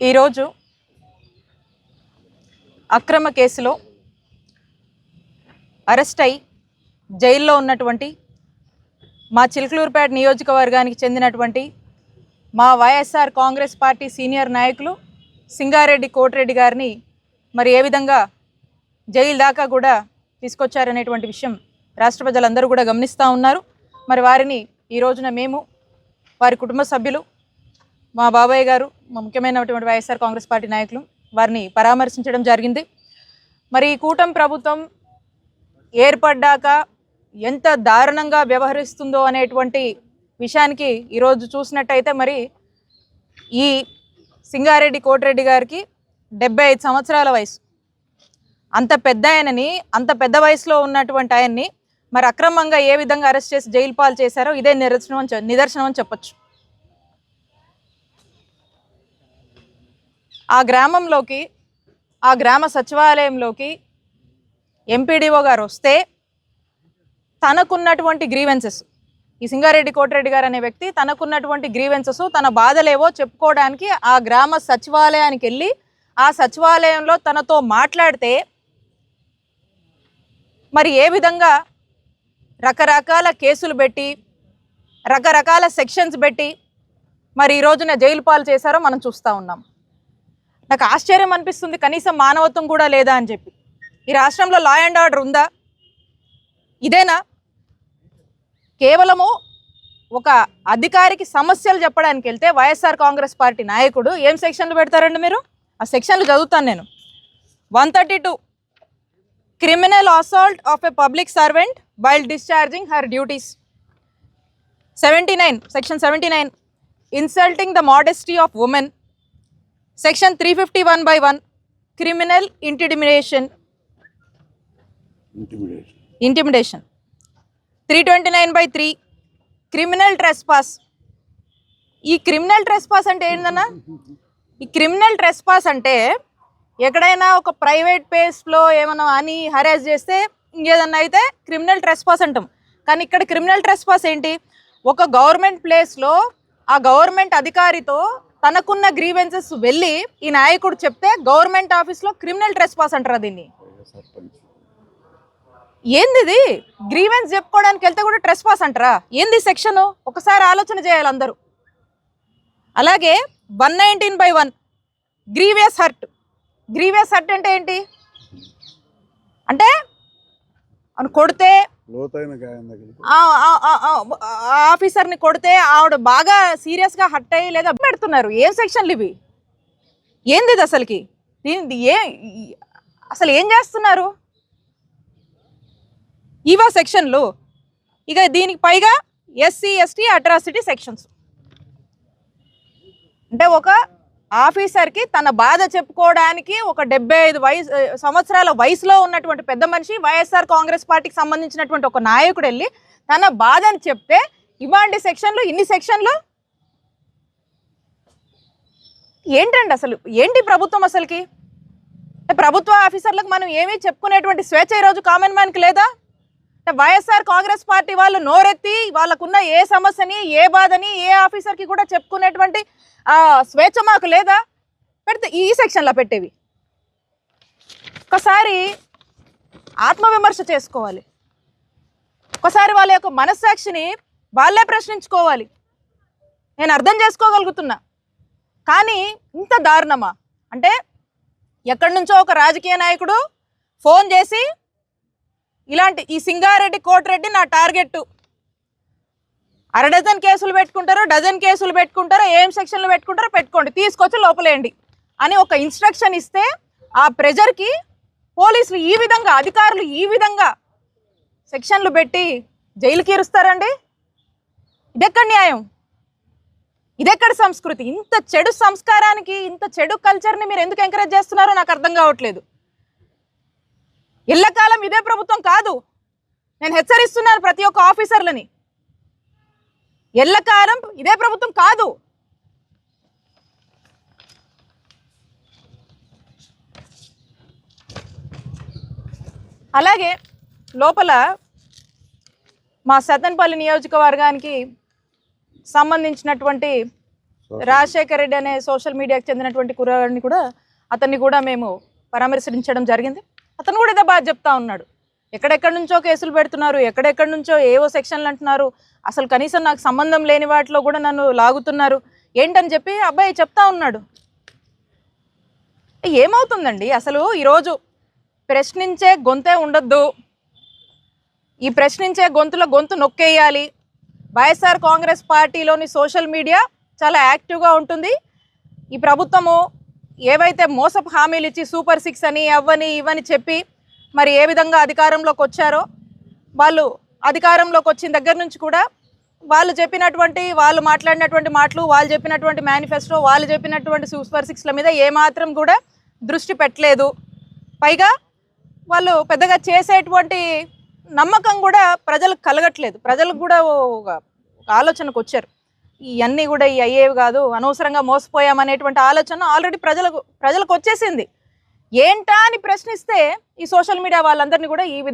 ఈరోజు అక్రమ కేసులో అరెస్ట్ అయి జైల్లో ఉన్నటువంటి మా చిలుకలూరుపేట నియోజకవర్గానికి చెందినటువంటి మా వైఎస్ఆర్ కాంగ్రెస్ పార్టీ సీనియర్ నాయకులు సింగారెడ్డి కోటిరెడ్డి గారిని మరి ఏ విధంగా జైలు దాకా కూడా తీసుకొచ్చారనేటువంటి విషయం రాష్ట్ర ప్రజలందరూ కూడా గమనిస్తూ ఉన్నారు. మరి వారిని ఈ రోజున మేము వారి కుటుంబ సభ్యులు మా బాబాయ్ గారు ముఖ్యమైనటువంటి వైఎస్ఆర్ కాంగ్రెస్ పార్టీ నాయకులు వారిని పరామర్శించడం జరిగింది. మరి ఈ కూటమి ప్రభుత్వం ఏర్పడ్డాక ఎంత దారుణంగా వ్యవహరిస్తుందో అనేటువంటి విషయానికి ఈరోజు చూసినట్టయితే మరి ఈ సింగారెడ్డి కోటిరెడ్డి గారికి డెబ్బై ఐదు సంవత్సరాల వయసు. అంత పెద్ద ఆయనని అంత పెద్ద వయసులో ఉన్నటువంటి ఆయన్ని మరి అక్రమంగా ఏ విధంగా అరెస్ట్ చేసి జైలు పాలు చేశారో ఇదే నిదర్శనం నిదర్శనం అని చెప్పొచ్చు. ఆ గ్రామంలోకి ఆ గ్రామ సచివాలయంలోకి ఎంపీడీఓ గారు వస్తే తనకున్నటువంటి గ్రీవెన్సెస్ ఈ సింగారెడ్డి కోటిరెడ్డి గారు అనే వ్యక్తి తనకున్నటువంటి గ్రీవెన్సెస్ తన బాధలేవో చెప్పుకోవడానికి ఆ గ్రామ సచివాలయానికి వెళ్ళి ఆ సచివాలయంలో తనతో మాట్లాడితే మరి ఏ విధంగా రకరకాల కేసులు పెట్టి రకరకాల సెక్షన్స్ పెట్టి మరి ఈ రోజున జైలు పాలు చేశారో మనం చూస్తూ ఉన్నాం. నాకు ఆశ్చర్యం అనిపిస్తుంది కనీసం మానవత్వం కూడా లేదా అని చెప్పి. ఈ రాష్ట్రంలో లా అండ్ ఆర్డర్ ఉందా? ఇదేనా? కేవలము ఒక అధికారికి సమస్యలు చెప్పడానికి వెళ్తే వైఎస్ఆర్ కాంగ్రెస్ పార్టీ నాయకుడు ఏం సెక్షన్లు పెడతారండి మీరు? ఆ సెక్షన్లు చదువుతాను నేను. One thirty two. Criminal assault of a public servant while discharging her duties. Seventy nine section seventy nine. Insulting the modesty of women. Section three fifty one by one criminal intimidation intimidation three twenty nine by three criminal trespass ఈ criminal trespass అంటే ఏంటన్నా ఈ criminal trespass అంటే ఎక్కడైనా ఒక private ప్లేస్లో ఏమైనా అని హరాస్ చేస్తే ఇంకేదన్నా అయితే క్రిమినల్ ట్రెస్పాస్ అంటాం. కానీ ఇక్కడ క్రిమినల్ ట్రెస్పాస్ ఏంటి? ఒక గవర్నమెంట్ ప్లేస్లో ఆ గవర్నమెంట్ అధికారితో తనకున్న గ్రీవెన్సెస్ వెళ్ళి ఈ నాయకుడు చెప్తే గవర్నమెంట్ ఆఫీస్లో క్రిమినల్ ట్రెస్ పాస్ అంటారు దీన్ని? ఏంది ఇది? గ్రీవెన్స్ చెప్పుకోవడానికి వెళ్తే కూడా ట్రెస్ పాస్ అంటారా? ఏంది సెక్షన్? ఒకసారి ఆలోచన చేయాలి అందరూ. అలాగే one nineteen by one grievous hurt. Grievous hurt అంటే ఏంటి? అంటే కొడితే లోతైన గాయం ఆఫీసర్ని ఆఫీసర్ని కొడితే ఆవిడ బాగా సీరియస్గా హట్ అయ్యి లేదా పెడుతున్నారు. ఏం సెక్షన్లు ఇవి? ఏంది ఇది అసలుకి? దీని ఏ అసలు ఏం చేస్తున్నారు? ఇవా సెక్షన్లు? ఇక దీనికి పైగా ఎస్సీ ఎస్టీ అట్రాసిటీ సెక్షన్స్. అంటే ఒక ఆఫీసర్కి తన బాధ చెప్పుకోవడానికి ఒక డెబ్బై ఐదు వయసు సంవత్సరాల వయసులో ఉన్నటువంటి పెద్ద మనిషి వైఎస్ఆర్ కాంగ్రెస్ పార్టీకి సంబంధించినటువంటి ఒక నాయకుడు వెళ్ళి తన బాధని చెప్తే ఇవాంటి సెక్షన్లు ఇన్ని సెక్షన్లు? ఏంటండి అసలు? ఏంటి ప్రభుత్వం అసలుకి? ప్రభుత్వ ఆఫీసర్లకు మనం ఏమీ చెప్పుకునేటువంటి స్వేచ్ఛ ఈరోజు కామన్ మ్యాన్కి లేదా? వైఎస్ఆర్ కాంగ్రెస్ పార్టీ వాళ్ళు నోరెత్తి వాళ్ళకున్న ఏ సమస్యని ఏ బాధని ఏ ఆఫీసర్కి కూడా చెప్పుకునేటువంటి స్వేచ్ఛ మాకు లేదా? పెడితే ఈ సెక్షన్లో పెట్టేవి. ఒకసారి ఆత్మవిమర్శ చేసుకోవాలి. ఒకసారి వాళ్ళ యొక్క మనస్సాక్షిని వాళ్ళే ప్రశ్నించుకోవాలి. నేను అర్థం చేసుకోగలుగుతున్నా. కానీ ఇంత దారుణమా? అంటే ఎక్కడి నుంచో ఒక రాజకీయ నాయకుడు ఫోన్ చేసి ఇలాంటి ఈ సింగారెడ్డి కోటిరెడ్డి నా టార్గెట్ అర డజన్ కేసులు పెట్టుకుంటారో డజన్ కేసులు పెట్టుకుంటారో ఏం సెక్షన్లు పెట్టుకుంటారో పెట్టుకోండి తీసుకొచ్చి లోపలేయండి అని ఒక ఇన్స్ట్రక్షన్ ఇస్తే ఆ ప్రెజర్కి పోలీసులు ఈ విధంగా అధికారులు ఈ విధంగా సెక్షన్లు పెట్టి జైలుకి ఇరుస్తారండి ఇదెక్కడ న్యాయం? ఇదెక్కడ సంస్కృతి? ఇంత చెడు సంస్కారానికి ఇంత చెడు కల్చర్ని మీరు ఎందుకు ఎంకరేజ్ చేస్తున్నారో నాకు అర్థం కావట్లేదు. ఎల్లకాలం ఇదే ప్రభుత్వం కాదు. నేను హెచ్చరిస్తున్నాను ప్రతి ఒక్క ఆఫీసర్లని. ఎల్లకాలం ఇదే ప్రభుత్వం కాదు. అలాగే లోపల మా సతన్పల్లి నియోజకవర్గానికి సంబంధించినటువంటి రాజశేఖర్ రెడ్డి అనే సోషల్ మీడియాకి చెందినటువంటి కుర్రాడిని కూడా అతన్ని కూడా మేము పరామర్శించడం జరిగింది. అతను కూడా ఇదే బాధ చెప్తా ఉన్నాడు. ఎక్కడెక్కడి నుంచో కేసులు పెడుతున్నారు ఎక్కడెక్కడి నుంచో ఏవో సెక్షన్లు అంటున్నారు. అసలు కనీసం నాకు సంబంధం లేని వాటిలో కూడా నన్ను లాగుతున్నారు. ఏంటని చెప్పి అబ్బాయి చెప్తా ఉన్నాడు. ఏమవుతుందండి? అసలు ఈరోజు ప్రశ్నించే గొంతే ఉండొద్దు. ఈ ప్రశ్నించే గొంతులో గొంతు నొక్కేయాలి. వైఎస్ఆర్ కాంగ్రెస్ పార్టీలోని సోషల్ మీడియా చాలా యాక్టివ్గా ఉంటుంది. ఈ ప్రభుత్వము ఏవైతే మోసపు హామీలు ఇచ్చి సూపర్ సిక్స్ అని అవ్వని ఇవని చెప్పి మరి ఏ విధంగా అధికారంలోకి వచ్చారో వాళ్ళు అధికారంలోకి వచ్చిన దగ్గర నుంచి కూడా వాళ్ళు చెప్పినటువంటి వాళ్ళు మాట్లాడినటువంటి మాటలు వాళ్ళు చెప్పినటువంటి మేనిఫెస్టో వాళ్ళు చెప్పినటువంటి సూపర్ సిక్స్ల మీద ఏమాత్రం కూడా దృష్టి పెట్టలేదు. పైగా వాళ్ళు పెద్దగా చేసేటువంటి నమ్మకం కూడా ప్రజలకు కలగట్లేదు. ప్రజలకు కూడా ఒక ఒక ఆలోచనకు వచ్చారు. ఇవన్నీ కూడా ఈ అయ్యేవి కాదు అనవసరంగా మోసపోయామనేటువంటి ఆలోచన ఆల్రెడీ ప్రజలకు ప్రజలకు వచ్చేసింది. ఏంటా అని ప్రశ్నిస్తే ఈ సోషల్ మీడియా వాళ్ళందరినీ కూడా ఈ విధంగా